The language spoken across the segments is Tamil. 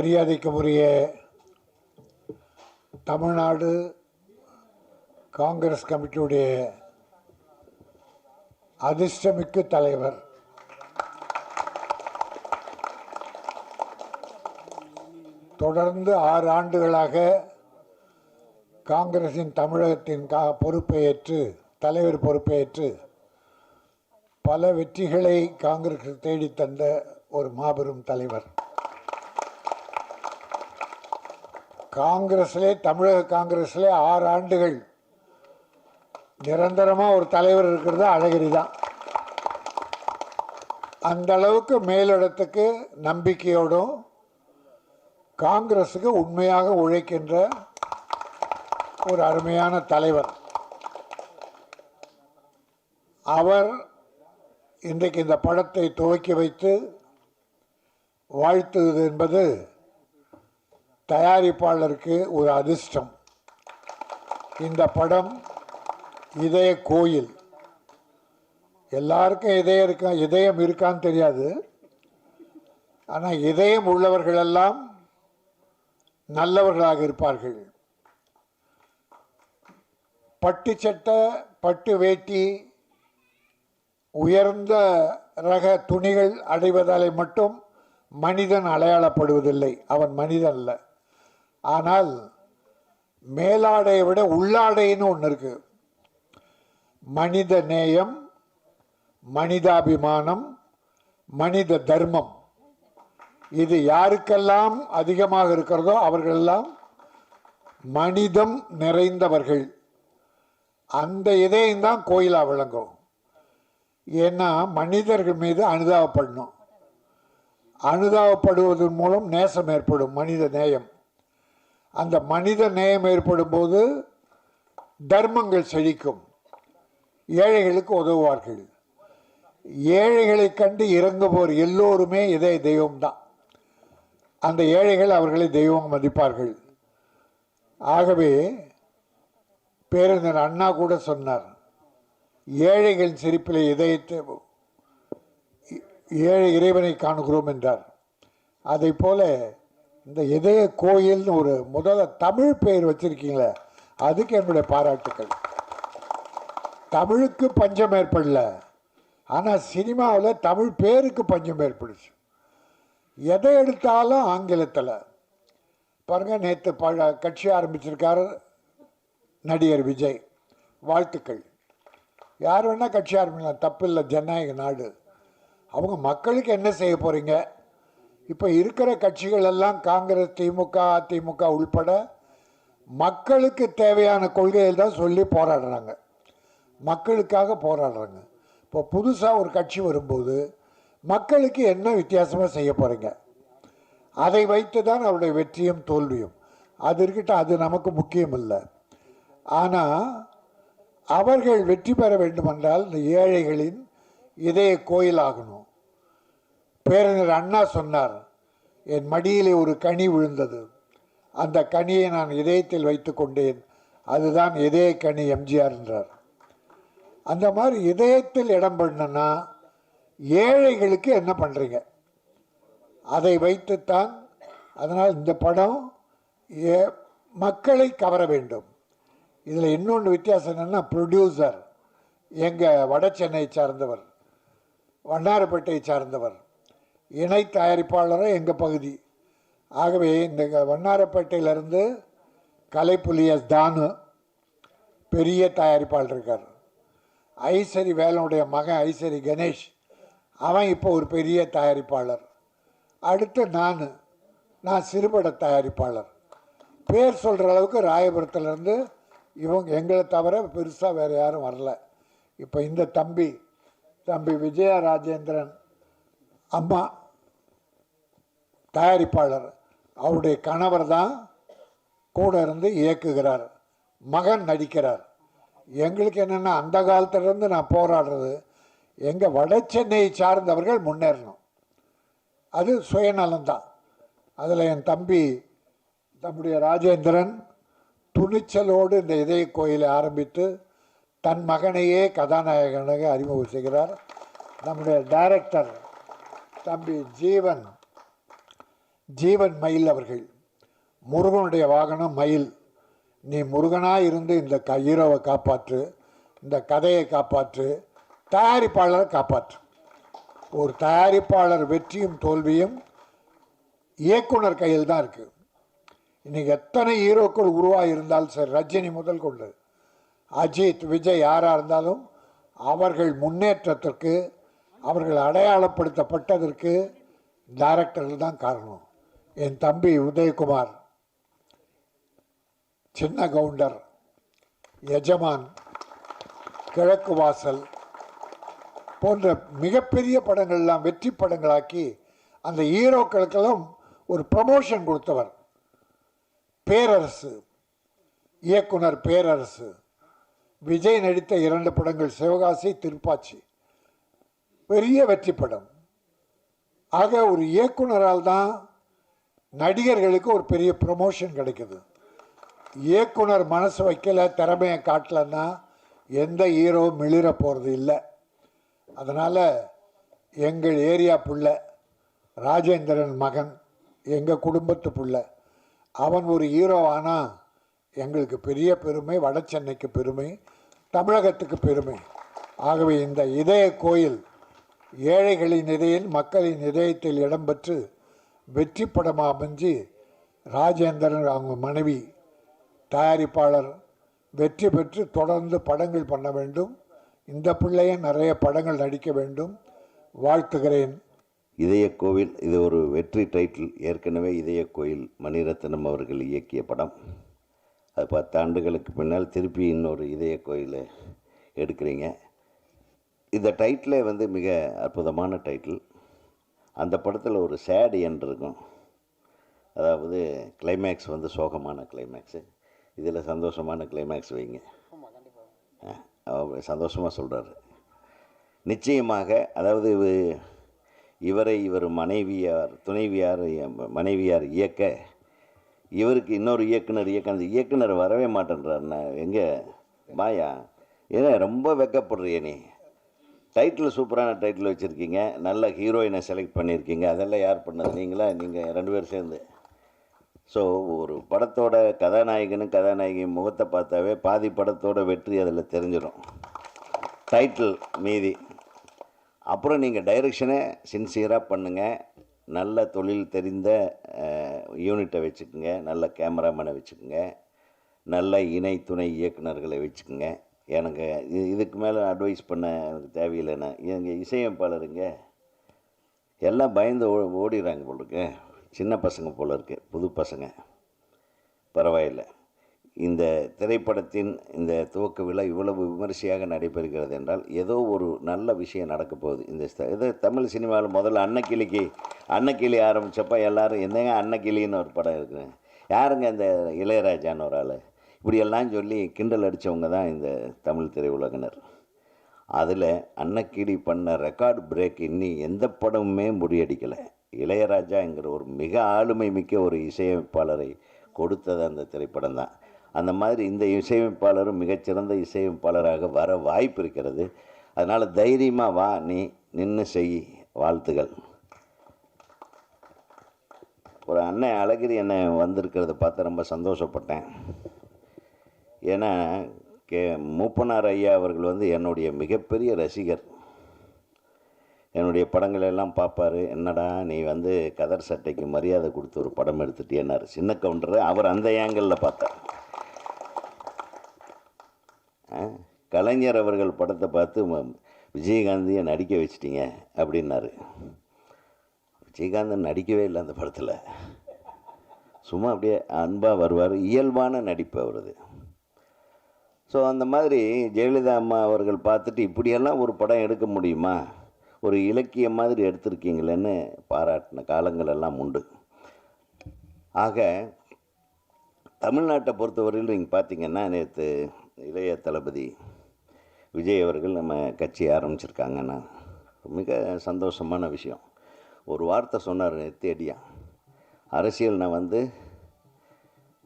மரியாதைக்குரிய தமிழ்நாடு காங்கிரஸ் கமிட்டியுடைய அதிர்ஷ்டமிக்க தலைவர். தொடர்ந்து ஆறு ஆண்டுகளாக காங்கிரசின் தமிழகத்தின் கா பொறுப்பை ஏற்று தலைவர் பொறுப்பை ஏற்று பல வெற்றிகளை காங்கிரஸ் தேடித் தந்த ஒரு மாபெரும் தலைவர். காங்கிரஸிலே தமிழக காங்கிரஸ்லே ஆறு ஆண்டுகள். நிரந்தரமாக ஒரு தலைவர் இருக்கிறது அழகிரி தான். அந்த அளவுக்கு மேலிடத்துக்கு நம்பிக்கையோடும் காங்கிரஸுக்கு உண்மையாக உழைக்கின்ற ஒரு அருமையான தலைவர். அவர் இன்றைக்கு இந்த படத்தை துவக்கி வைத்து வாழ்த்துவது என்பது தயாரிப்பாளருக்கு ஒரு அதிர்ஷ்டம். இந்த படம் இதய கோயில். எல்லாருக்கும் இதயம் இருக்கா இதயம் இருக்கான்னு தெரியாது. ஆனால் இதயம் உள்ளவர்களெல்லாம் நல்லவர்களாக இருப்பார்கள். பட்டு சட்டை பட்டு வேட்டி உயர்ந்த ரக துணிகள் அடைவதாலே மட்டும் மனிதன் அடையாளப்படுவதில்லை. அவன் மனிதன் அல்ல. ஆனால் மேலாடையை விட உள்ளாடைன்னு ஒன்று இருக்கு. மனித நேயம் மனிதாபிமானம் மனித தர்மம். இது யாருக்கெல்லாம் அதிகமாக இருக்கிறதோ அவர்களெல்லாம் மனிதம் நிறைந்தவர்கள். அந்த இதயம் தான் கோயிலாக விளங்கும். ஏன்னா மனிதர்கள் மீது அனுதாபப்படணும். அனுதாபப்படுவதன் மூலம் நேசம் ஏற்படும் மனித நேயம். அந்த மனித நேயம் ஏற்படும் போது தர்மங்கள் செழிக்கும். ஏழைகளுக்கு உதவுவார்கள். ஏழைகளை கண்டு இறங்குவோர் எல்லோருமே இதே தெய்வம்தான். அந்த ஏழைகள் அவர்களை தெய்வம் மதிப்பார்கள். ஆகவே பேரறிஞர் அண்ணா கூட சொன்னார் ஏழைகள் சிரிப்பில் இதயத்தை ஏழை இறைவனை காணுகிறோம் என்றார். அதை போல இந்த இதய கோயில்னு ஒரு முதல்ல தமிழ் பெயர் வச்சிருக்கீங்களே அதுக்கு என்னுடைய பாராட்டுக்கள். தமிழுக்கு பஞ்சம் ஏற்படல ஆனால் சினிமாவில் தமிழ் பேருக்கு பஞ்சம் ஏற்படுச்சு. எதை எடுத்தாலும் ஆங்கிலத்தில். பாருங்க நேற்று பழ கட்சி ஆரம்பிச்சிருக்காரு நடிகர் விஜய். வாழ்த்துக்கள். யார் வேணால் கட்சி ஆரம்பிக்கலாம் தப்பு இல்லை ஜனநாயக நாடு. அவங்க மக்களுக்கு என்ன செய்ய போகிறீங்க இப்போ இருக்கிற கட்சிகள் எல்லாம் காங்கிரஸ் திமுக அதிமுக உள்பட மக்களுக்கு தேவையான கொள்கைகள் தான் சொல்லி போராடுறாங்க. மக்களுக்காக போராடுறாங்க. இப்போ புதுசாக ஒரு கட்சி வரும்போது மக்களுக்கு என்ன வித்தியாசமாக செய்ய போகிறீங்க அதை வைத்து தான் அவருடைய வெற்றியும் தோல்வியும். அது இருக்கட்டும் அது நமக்கு முக்கியம் இல்லை. ஆனால் அவர்கள் வெற்றி பெற வேண்டுமென்றால் இந்த ஏழைகளின் இதய கோயிலாகணும். பேரறிஞர் அண்ணா சொன்னார் என் மடியிலே ஒரு கனி விழுந்தது. அந்த கனியை நான் இதயத்தில் வைத்து கொண்டேன். அதுதான் இதய கனி எம்ஜிஆர் என்றார். அந்த மாதிரி இதயத்தில் இடம் பண்ணனா ஏழைகளுக்கு என்ன பண்ணுறீங்க அதை வைத்துத்தான் அதனால் இந்த படம் ஏ மக்களை கவர வேண்டும். இதில் இன்னொன்று வித்தியாசம் என்னென்னா ப்ரொடியூசர் எங்கள் வட சென்னை சார்ந்தவர் வண்ணாரப்பேட்டை சார்ந்தவர். இணை தயாரிப்பாளரும் எங்கள் பகுதி. ஆகவே இந்த வண்ணாரப்பேட்டையிலேருந்து கலைப்புலியஸ் தானு பெரிய தயாரிப்பாளர் இருக்கார். ஐசரி வேலனுடைய மகன் ஐசரி கணேஷ் அவன் இப்போ ஒரு பெரிய தயாரிப்பாளர். அடுத்து நான் நான் சிறுபட தயாரிப்பாளர். பேர் சொல்கிற அளவுக்கு ராயபுரத்துலேருந்து இவங்க எங்களை தவிர பெருசாக வேறு யாரும் வரல. இப்போ இந்த தம்பி தம்பி விஜய ராஜேந்திரன் அம்மா தயாரிப்பாளர். அவருடைய கணவர் தான் கூட இருந்து இயக்குகிறார். மகன் நடிக்கிறார். எங்களுக்கு என்னென்னா அந்த காலத்திலேருந்து நான் போராடுறது எங்கள் வட சென்னையை சார்ந்தவர்கள் முன்னேறணும். அது சுயநலம்தான் அதில் என் தம்பி தம்முடைய ராஜேந்திரன் துணிச்சலோடு இந்த இதய கோயிலை ஆரம்பித்து தன் மகனையே கதாநாயகனாக அறிமுகம் செய்கிறார். நம்முடைய டைரக்டர் தம்பி ஜீவன் ஜீவன் மயில் அவர்கள். முருகனுடைய வாகனம் மயில். நீ முருகனாக இருந்து இந்த க ஹீரோவை காப்பாற்று இந்த கதையை காப்பாற்று தயாரிப்பாளரை காப்பாற்று. ஒரு தயாரிப்பாளர் வெற்றியும் தோல்வியும் இயக்குனர் கையில் தான் இருக்குது இன்றைக்கி எத்தனை ஹீரோக்கள் உருவாக இருந்தாலும் சரி ரஜினி முதல் கொண்டு. அஜித் விஜய் யாராக இருந்தாலும் அவர்கள் முன்னேற்றத்திற்கு அவர்கள் அடையாளப்படுத்தப்பட்டதற்கு டைரக்டர்கள் தான் காரணம். என் தம்பி உதயகுமார் சின்ன கவுண்டர் எஜமான் கிழக்கு வாசல் போன்ற மிகப்பெரிய படங்கள்லாம் வெற்றி படங்களாக்கி அந்த ஹீரோக்களுக்கெல்லாம் ஒரு ப்ரமோஷன் கொடுத்தவர். பேரரசு இயக்குனர் பேரரசு விஜய் நடித்த இரண்டு படங்கள் சிவகாசி திருப்பாச்சி. பெரிய வெற்றி படம். ஆக ஒரு இயக்குனரால் தான் நடிகர்களுக்கு ஒரு பெரிய ப்ரொமோஷன் கிடைக்குது. இயக்குனர் மனசு வைக்கல திறமையை காட்டலன்னா எந்த ஹீரோ மிளிர போகிறது இல்லை. அதனால் எங்கள் ஏரியா புள்ள ராஜேந்திரன் மகன் எங்கள் குடும்பத்து புள்ள அவன் ஒரு ஹீரோ ஆனால் எங்களுக்கு பெரிய பெருமை வட சென்னைக்கு பெருமை தமிழகத்துக்கு பெருமை. ஆகவே இந்த இதய கோயில் ஏழைகளின் இதயில் மக்களின் இதயத்தில் இடம்பெற்று வெற்றி படமாக அமைஞ்சு ராஜேந்திரன் அவங்க மனைவி தயாரிப்பாளர் வெற்றி பெற்று தொடர்ந்து படங்கள் பண்ண வேண்டும். இந்த பிள்ளைய நிறைய படங்கள் நடிக்க வேண்டும். வாழ்த்துகிறேன். இதய கோவில் இது ஒரு வெற்றி டைட்டில் ஏற்கனவே இதய கோயில் மணிரத்னம் அவர்கள் இயக்கிய படம். அது பத்து ஆண்டுகளுக்கு பின்னால் திருப்பி இன்னொரு இதய கோயிலை எடுக்கிறீங்க. இந்த டைட்டிலே வந்து மிக அற்புதமான டைட்டில் அந்த படத்தில் ஒரு சேட் எண்ட் இருக்கும். அதாவது கிளைமேக்ஸ் வந்து சோகமான கிளைமேக்ஸு இதில் சந்தோஷமான கிளைமேக்ஸ் வைங்க. சந்தோஷமாக சொல்கிறாரு நிச்சயமாக அதாவது இவ- இவரை இவர் மனைவியார் துணைவியார் மனைவியார் இயக்க இவருக்கு இன்னொரு இயக்குனர் இயக்க அந்த இயக்குனர் வரவே மாட்டேன்றாருண்ணா. எங்கே? மாயா ஏன்னா ரொம்ப வெக்கப்படுறிய நீ. டைட்டில் சூப்பரான டைட்டில் வச்சுருக்கீங்க. நல்ல ஹீரோயினை செலக்ட் பண்ணியிருக்கீங்க அதெல்லாம் யார் பண்ணது? நீங்களா? நீங்கள் ரெண்டு பேரும் சேர்ந்து. ஸோ ஒரு படத்தோட கதாநாயகனும் கதாநாயகி முகத்தை பார்த்தாவே பாதி படத்தோட வெற்றி அதில் தெரிஞ்சிடும். டைட்டில் மீதி. அப்புறம் நீங்கள் டைரக்ஷனை சின்சியராக பண்ணுங்கள் நல்ல தொழில் தெரிந்த யூனிட்டை வச்சுக்கோங்க. நல்ல கேமராமேனை வச்சுக்கோங்க. நல்ல இணை துணை இயக்குநர்களை வச்சுக்கோங்க. எனக்கு இது இதுக்கு மேலே அட்வைஸ் பண்ண எனக்கு தேவையில்லைண்ணே எங்கள் இசையமைப்பாளருங்க எல்லாம் பயந்து ஓ ஓடிடுறாங்க போல் இருக்கு. சின்ன பசங்க போல் இருக்கு புது பசங்க. பரவாயில்லை. இந்த திரைப்படத்தின் இந்த துவக்க விழா இவ்வளவு விமரிசையாக நடைபெறுகிறது என்றால் ஏதோ ஒரு நல்ல விஷயம் நடக்க போகுது. இந்த இது தமிழ் சினிமாவில் முதல்ல அன்னக்கிளிக்கு அன்னக்கிளி ஆரம்பித்தப்போ எல்லாரும் என்னங்க அன்னக்கிளின்னு ஒரு படம் இருக்குங்க. யாருங்க இந்த இளையராஜான்னு ஒரு ஆள்? இப்படியெல்லாம் சொல்லி கிண்டல் அடித்தவங்க தான் இந்த தமிழ் திரையுலகினர். அதில் அன்னக்கிளி பண்ண ரெக்கார்ட் பிரேக் இன்னி எந்த படமுமே முறியடிக்கலை. இளையராஜாங்கிற ஒரு மிக ஆளுமை மிக்க ஒரு இசையமைப்பாளரை கொடுத்தது அந்த திரைப்படம் தான். அந்த மாதிரி இந்த இசையமைப்பாளரும் மிகச்சிறந்த இசையமைப்பாளராக வர வாய்ப்பு இருக்கிறது. அதனால் தைரியமாக வா நீ நின்று செய் வாழ்த்துகள். ஒரு அண்ணன் அழகிரி அண்ணன் வந்திருக்கிறத பார்த்து ரொம்ப சந்தோஷப்பட்டேன். ஏன்னா கே மூப்பனார் ஐயா அவர்கள் வந்து என்னுடைய மிகப்பெரிய ரசிகர். என்னுடைய படங்கள் எல்லாம் பார்ப்பாரு என்னடா நீ வந்து கதர் சட்டைக்கு மரியாதை கொடுத்து ஒரு படம் எடுத்துட்டேன்னாரு சின்ன கவுண்டர். அவர் அந்த ஏங்கிளில் பார்த்தார். கலைஞர் அவர்கள் படத்தை பார்த்து ம- விஜயகாந்தியை நடிக்க வச்சிட்டிங்க? அப்படின்னாரு. விஜயகாந்தன் நடிக்கவே இல்லை அந்த படத்தில். சும்மா அப்படியே அன்பாக வருவார். இயல்பான நடிப்பு அவரது. ஸோ அந்த மாதிரி ஜெயலலிதா அம்மா அவர்கள் பார்த்துட்டு இப்படியெல்லாம் ஒரு படம் எடுக்க முடியுமா? ஒரு இலக்கியம் மாதிரி எடுத்திருக்கீங்களேன்னு பாராட்டின காலங்கள் எல்லாம் உண்டு. ஆக தமிழ்நாட்டை பொறுத்தவரையில் நீங்கள் பார்த்தீங்கன்னா நேற்று இளைய தளபதி விஜய் அவர்கள் நம்ம கட்சி ஆரம்பிச்சிருக்காங்கன்னா மிக சந்தோஷமான விஷயம். ஒரு வார்த்தை சொன்னார் நேற்று அடியா அரசியல் நான் வந்து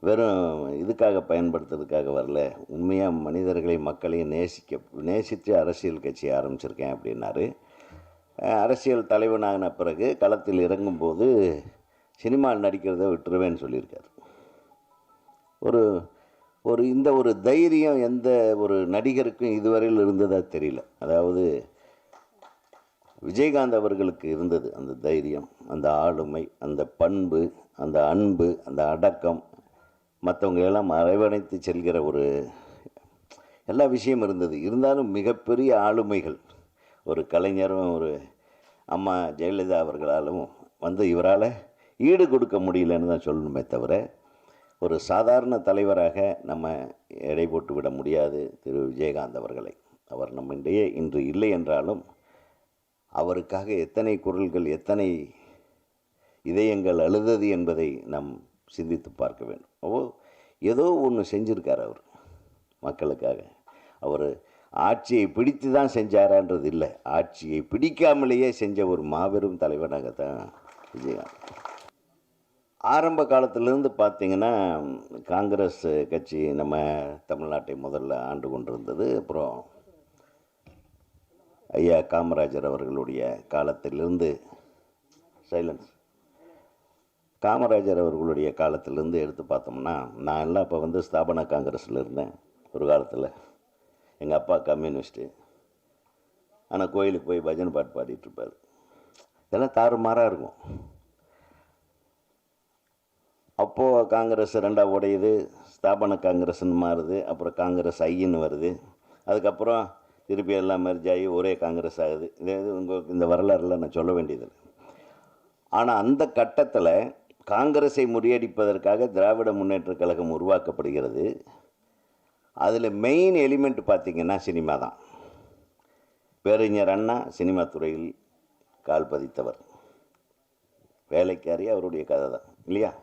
வெறும் இதுக்காக பயன்படுத்துறதுக்காக வரல. உண்மையாக மனிதர்களை மக்களையும் நேசிக்க நேசித்து அரசியல் கட்சி ஆரம்பிச்சிருக்கேன் அப்படின்னாரு. அரசியல் தலைவனாகின பிறகு களத்தில் இறங்கும்போது சினிமாவில் நடிக்கிறத விட்டுருவேன்னு சொல்லியிருக்காரு. ஒரு ஒரு இந்த ஒரு தைரியம் எந்த ஒரு நடிகருக்கும் இதுவரையில் இருந்ததா தெரியல. அதாவது விஜயகாந்த் அவர்களுக்கு இருந்தது அந்த தைரியம் அந்த ஆளுமை அந்த பண்பு அந்த அன்பு அந்த அடக்கம் மற்றவங்க எல்லாம் செல்கிற ஒரு எல்லா விஷயம் இருந்தது. இருந்தாலும் மிகப்பெரிய ஆளுமைகள் ஒரு கலைஞரும் ஒரு அம்மா ஜெயலலிதா அவர்களாலும் வந்து இவரால் ஈடு கொடுக்க முடியலன்னு தான் சொல்லணுமே தவிர ஒரு சாதாரண தலைவராக நம்ம எடை போட்டு விட முடியாது திரு விஜயகாந்த் அவர்களை. அவர் நம்மிடையே இன்று இல்லை என்றாலும் அவருக்காக எத்தனை குரல்கள் எத்தனை இதயங்கள் அழுதது என்பதை நம் சிந்தித்து பார்க்க வேண்டும். ஓ ஏதோ ஒன்று செஞ்சுருக்கார் அவர் மக்களுக்காக. அவர் ஆட்சியை பிடித்து தான் செஞ்சாரான்றது இல்லை. ஆட்சியை பிடிக்காமலேயே செஞ்ச ஒரு மாபெரும் தலைவனாக தான் விஜயகாந்த். ஆரம்ப காலத்திலேருந்து பார்த்தீங்கன்னா காங்கிரஸ் கட்சி நம்ம தமிழ்நாட்டை முதல்ல ஆண்டு கொண்டிருந்தது. அப்புறம் ஐயா காமராஜர் அவர்களுடைய காலத்திலிருந்து சைலன்ஸ் காமராஜர் அவர்களுடைய காலத்திலேருந்து எடுத்து பார்த்தோம்னா நான் எல்லாம் இப்போ வந்து ஸ்தாபன காங்கிரஸில் இருந்தேன் ஒரு காலத்தில். எங்கள் அப்பா கம்யூனிஸ்ட்டு. ஆனால் கோயிலுக்கு போய் பஜனை பாட்டு பாடிட்டுருப்பார் இதெல்லாம் தாறுமாறாக இருக்கும். அப்போது காங்கிரஸ் ரெண்டாக உடையுது ஸ்தாபன காங்கிரஸ்ன்னு மாறுது அப்புறம் காங்கிரஸ் ஐன்னு வருது. அதுக்கப்புறம் திருப்பி எல்லாம் மெர்ஜ் ஆகி ஒரே காங்கிரஸ் ஆகுது. இதே இது உங்களுக்கு இந்த வரலாறுலாம் நான் சொல்ல வேண்டியதில்லை. ஆனால் அந்த கட்டத்தில் காங்கிரஸை முறியடிப்பதற்காக திராவிட முன்னேற்றக் கழகம் உருவாக்கப்படுகிறது. அதில் மெயின் எலிமெண்ட் பார்த்திங்கன்னா சினிமா தான். பேரறிஞர் அண்ணா சினிமா துறையில் கால் பதித்தவர். வேலைக்காரி அவருடைய கதை தான் இல்லையா?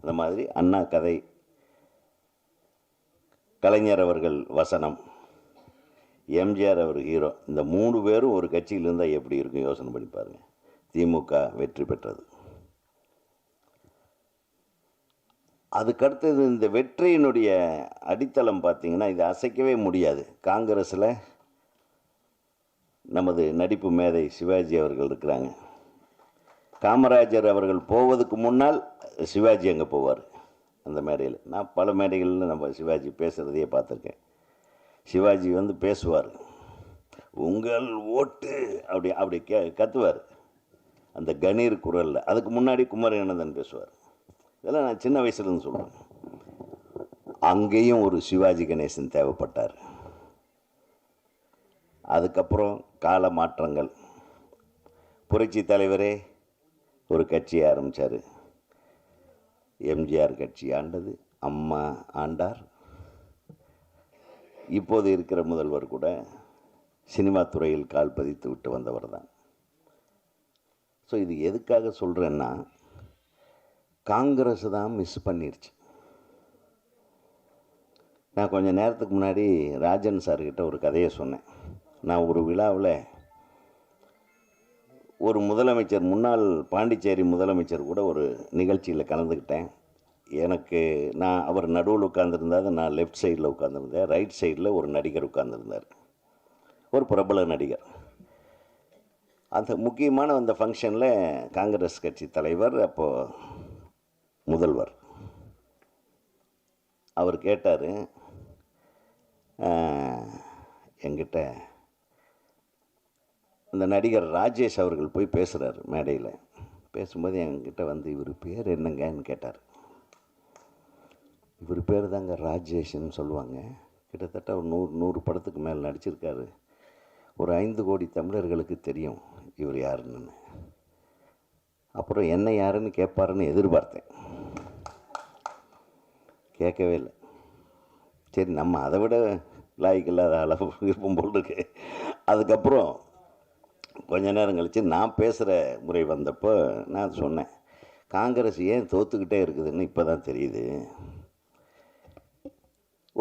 அந்த மாதிரி அண்ணா கதை. கலைஞர் அவர்கள் வசனம். எம்ஜிஆர் அவர் ஹீரோ. இந்த மூணு பேரும் ஒரு கட்சியில் இருந்தால் எப்படி இருக்கும்? யோசனை பண்ணி பாருங்கள் திமுக வெற்றி பெற்றது. அதுக்கடுத்தது இந்த வெற்றியினுடைய அடித்தளம் பார்த்தீங்கன்னா இது அசைக்கவே முடியாது. காங்கிரஸில் நமது நடிப்பு மேதை சிவாஜி அவர்கள் இருக்கிறாங்க. காமராஜர் அவர்கள் போவதுக்கு முன்னால் சிவாஜி அங்கே போவார். அந்த மேடையில். நான் பல மேடைகளில் நம்ம சிவாஜி பேசுகிறதையே பார்த்துருக்கேன். சிவாஜி வந்து பேசுவார். உங்கள் ஓட்டு அப்படி அப்படி கே கத்துவார். அந்த கணீர் குரலில். அதுக்கு முன்னாடி குமரநந்தன் பேசுவார். இதெல்லாம் நான் சின்ன வயசுலேருந்து சொல்கிறேன் அங்கேயும் ஒரு சிவாஜி கணேசன் தேவைப்பட்டார். அதுக்கப்புறம் கால மாற்றங்கள். புரட்சி தலைவரே ஒரு கட்சியை ஆரம்பித்தார் எம்ஜிஆர் கட்சி ஆண்டது அம்மா ஆண்டார். இப்போது இருக்கிற முதல்வர் கூட சினிமா துறையில் கால் பதித்து விட்டு வந்தவர் தான். ஸோ இது எதுக்காக சொல்கிறேன்னா காங்கிரஸ் தான் மிஸ் பண்ணிருச்சு. நான் கொஞ்சம் நேரத்துக்கு முன்னாடி ராஜன் சார்கிட்ட ஒரு கதையை சொன்னேன். நான் ஒரு விழாவில் ஒரு முதலமைச்சர் முன்னாள் பாண்டிச்சேரி முதலமைச்சர் கூட ஒரு நிகழ்ச்சியில் கலந்துக்கிட்டேன் எனக்கு நான் அவர் நடுவில் உட்காந்துருந்தாது நான் லெஃப்ட் சைடில் உட்காந்துருந்தேன் ரைட் சைடில் ஒரு நடிகர் உட்காந்துருந்தார் ஒரு பிரபல நடிகர். அந்த முக்கியமான அந்த ஃபங்க்ஷனில் காங்கிரஸ் கட்சி தலைவர் அப்போது முதல்வர். அவர் கேட்டார் என்கிட்ட அந்த நடிகர் ராஜேஷ் அவர்கள் போய் பேசுகிறார் மேடையில். பேசும்போது என்கிட்ட வந்து இவர் பேர் என்னங்கன்னு கேட்டார். இவர் பேர் தாங்க ராஜேஷ்னு சொல்லுவாங்க. கிட்டத்தட்ட ஒரு நூறு நூறு படத்துக்கு மேலே நடிச்சிருக்காரு. ஒரு ஐந்து கோடி தமிழர்களுக்கு தெரியும் இவர் யாருன்னு. அப்புறம் என்ன யாருன்னு கேட்பாருன்னு எதிர்பார்த்தேன். கேட்கவே இல்லை. சரி நம்ம அதை விட லாய்க்கு இல்லாத அளவு விருப்பம் போல் இருக்கு. அதுக்கப்புறம் கொஞ்ச நேரம் கழித்து நான் பேசுகிற முறை வந்தப்போ நான் சொன்னேன் காங்கிரஸ் ஏன் தோத்துக்கிட்டே இருக்குதுன்னு இப்போ தான் தெரியுது.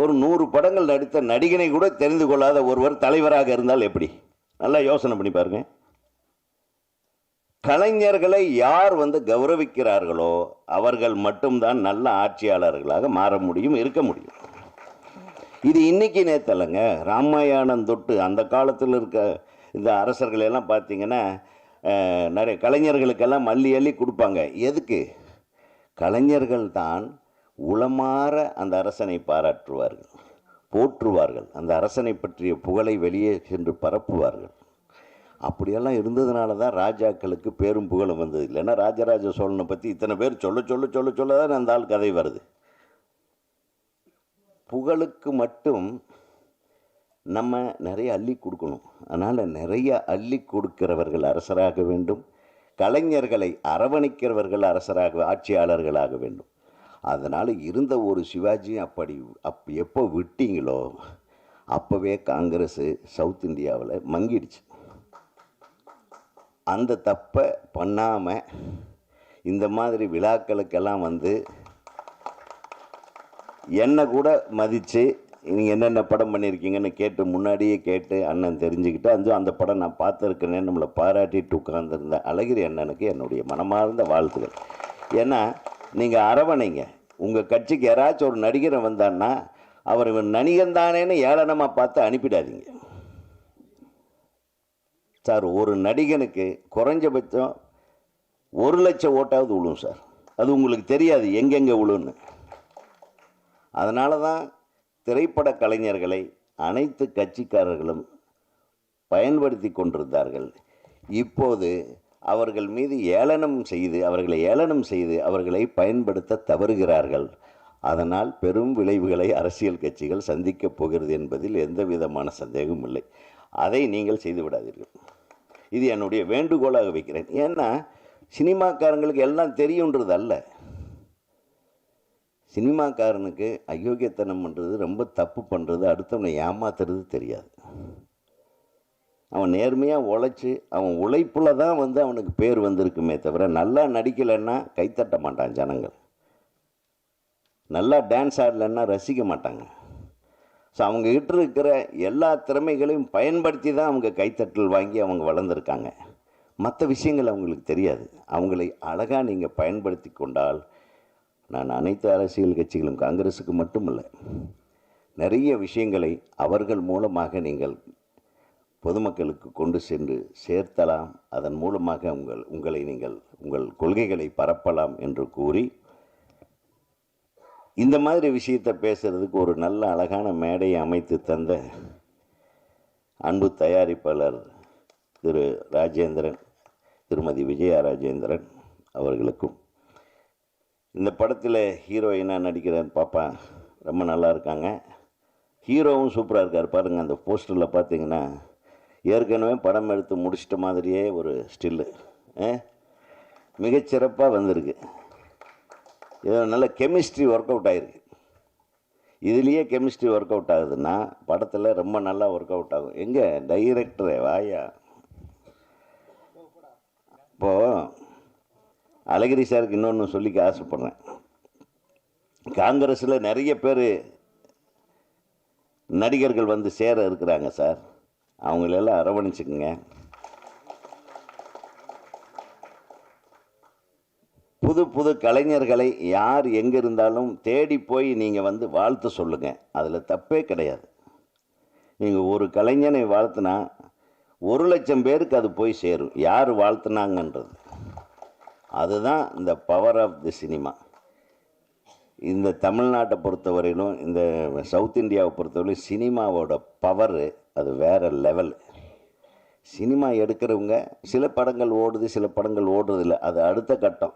ஒரு நூறு படங்கள் நடித்த நடிகனை கூட தெரிந்து கொள்ளாத ஒருவர் தலைவராக இருந்தால் எப்படி? நல்லா யோசனை பண்ணி பாருங்க. கலைஞர்களை யார் வந்து கௌரவிக்கிறார்களோ அவர்கள் மட்டும்தான் நல்ல ஆட்சியாளர்களாக மாற முடியும் இருக்க முடியும். இது இன்னைக்கு நேத்தலைங்க. ராமாயணம் தொட்டு அந்த காலத்தில் இருக்க இந்த அரசர்கள் எல்லாம் பார்த்தீங்கன்னா நிறைய கலைஞர்களுக்கெல்லாம் மல்லி அள்ளி கொடுப்பாங்க. எதுக்கு? கலைஞர்கள் தான் உளமாற அந்த அரசனை பாராட்டுவார்கள் போற்றுவார்கள். அந்த அரசனை பற்றிய புகழை வெளியே சென்று பரப்புவார்கள். அப்படியெல்லாம் இருந்ததுனால தான் ராஜாக்களுக்கு பேரும் புகழும் வந்தது. இல்லைன்னா ராஜராஜ சோழனை பற்றி இத்தனை பேர் சொல்ல சொல்ல சொல்ல சொல்ல தான் அந்த ஆள் கதை வருது. புகழுக்கு மட்டும் நம்ம நிறைய அள்ளி கொடுக்கணும். அதனால் நிறைய அள்ளி கொடுக்கிறவர்கள் அரசராக வேண்டும். கலைஞர்களை அரவணைக்கிறவர்கள் அரசராக ஆட்சியாளர்களாக வேண்டும். அதனால் இருந்த ஒரு சிவாஜி அப்படி அப் எப்போ விட்டீங்களோ அப்போவே காங்கிரஸ் சவுத் இந்தியாவில் மங்கிடுச்சு. அந்த தப்பை பண்ணாமல் இந்த மாதிரி விழாக்களுக்கெல்லாம் வந்து என்னை கூட மதித்து நீங்கள் என்னென்ன படம் பண்ணியிருக்கீங்கன்னு கேட்டு முன்னாடியே கேட்டு அண்ணன் தெரிஞ்சுக்கிட்டு அந்த அந்த படம் நான் பார்த்துருக்கேன்னு நம்மளை பாராட்டிட்டு உட்காந்துருந்த அழகிரி அண்ணனுக்கு என்னுடைய மனமார்ந்த வாழ்த்துக்கள் ஏன்னா நீங்கள் அரவணைங்க. உங்கள் கட்சிக்கு யாராச்சும் ஒரு நடிகரை வந்தான்னா அவர் இவன் நடிகன் தானேன்னு ஏளனமாக பார்த்து அனுப்பிடாதீங்க. சார் ஒரு நடிகனுக்கு குறைஞ்சபட்சம் ஒரு லட்சம் ஓட்டாவது விழும் சார். அது உங்களுக்கு தெரியாது எங்கெங்கே விழுன்னு அதனால தான் திரைப்பட கலைஞர்களை அனைத்து கட்சிக்காரர்களும் பயன்படுத்தி கொண்டிருந்தார்கள். இப்போது அவர்கள் மீது ஏளனம் செய்து அவர்களை ஏளனம் செய்து அவர்களை பயன்படுத்த தவறுகிறார்கள். அதனால் பெரும் விளைவுகளை அரசியல் கட்சிகள் சந்திக்கப் போகிறது என்பதில் எந்த விதமான சந்தேகமும் இல்லை. அதை நீங்கள் செய்து விடாதீர்கள். இது என்னுடைய வேண்டுகோளாக வைக்கிறேன். ஏன்னா சினிமாக்காரங்களுக்கு எல்லாம் தெரியுன்றது அல்ல சினிமாக்காரனுக்கு அயோக்கியத்தனம் பண்ணுறது ரொம்ப தப்பு பண்ணுறது அடுத்தவனை ஏமாத்துறது தெரியாது. அவன் நேர்மையாக உழைச்சி அவன் உழைப்பில் தான் வந்து அவனுக்கு பேர் வந்திருக்குமே தவிர நல்லா நடிக்கலைன்னா கைத்தட்ட மாட்டான் ஜனங்கள். நல்லா டான்ஸ் ஆடலைன்னா ரசிக்க மாட்டாங்க. ஸோ அவங்க கிட்ட இருக்கிற எல்லா திறமைகளையும் பயன்படுத்தி தான் அவங்க கைத்தட்டல் வாங்கி அவங்க வளர்ந்துருக்காங்க. மற்ற விஷயங்கள் அவங்களுக்கு தெரியாது. அவங்களை அழகாக நீங்கள் பயன்படுத்தி கொண்டால் நான் அனைத்து அரசியல் கட்சிகளும் காங்கிரஸுக்கு மட்டுமல்ல நிறைய விஷயங்களை அவர்கள் மூலமாக நீங்கள் பொதுமக்களுக்கு கொண்டு சென்று சேர்த்தலாம். அதன் மூலமாக உங்கள் உங்களை நீங்கள் உங்கள் கொள்கைகளை பரப்பலாம் என்று கூறி இந்த மாதிரி விஷயத்தை பேசுகிறதுக்கு ஒரு நல்ல அழகான மேடையை அமைத்து தந்த அன்பு தயாரிப்பாளர் திரு ராஜேந்திரன் திருமதி விஜயா ராஜேந்திரன் அவர்களுக்கும். இந்த படத்தில் ஹீரோயினாக நடிக்கிற பாப்பா ரொம்ப நல்லா இருக்காங்க. ஹீரோவும் சூப்பராக இருக்கார். பாருங்கள் அந்த போஸ்டரில் பார்த்தீங்கன்னா ஏற்கனவே படம் எடுத்து முடிச்சிட்ட மாதிரியே ஒரு ஸ்டில்லு மிகச்சிறப்பாக வந்திருக்கு. நல்ல கெமிஸ்ட்ரி ஒர்க் அவுட் ஆகிருக்கு இதுலேயே கெமிஸ்ட்ரி ஒர்க் அவுட் ஆகுதுன்னா படத்தில் ரொம்ப நல்லா ஒர்க் அவுட் ஆகும். எங்கே டைரக்டரே வாயா? இப்போது அழகிரி சாருக்கு இன்னொன்று சொல்லிக்க ஆசைப்பட்றேன். காங்கிரஸில் நிறைய பேர் நடிகர்கள் வந்து சேர இருக்கிறாங்க சார். அவங்களெல்லாம் அரவணைச்சுக்குங்க. புது புது கலைஞர்களை யார் எங்கே இருந்தாலும் தேடி போய் நீங்கள் வந்து வாழ்த்து சொல்லுங்கள் அதில் தப்பே கிடையாது. நீங்கள் ஒரு கலைஞனை வாழ்த்துனா ஒரு லட்சம் பேருக்கு அது போய் சேரும். யார் வாழ்த்துனாங்கன்றது. அதுதான் இந்த பவர் ஆஃப் தி சினிமா இந்த தமிழ்நாட்டை பொறுத்தவரையிலும் இந்த சவுத் இந்தியாவை பொறுத்தவரையிலும் சினிமாவோட பவரு அது வேறு லெவல் சினிமா எடுக்கிறவங்க சில படங்கள் ஓடுது சில படங்கள் ஓடுறதில்ல. அது அடுத்த கட்டம்.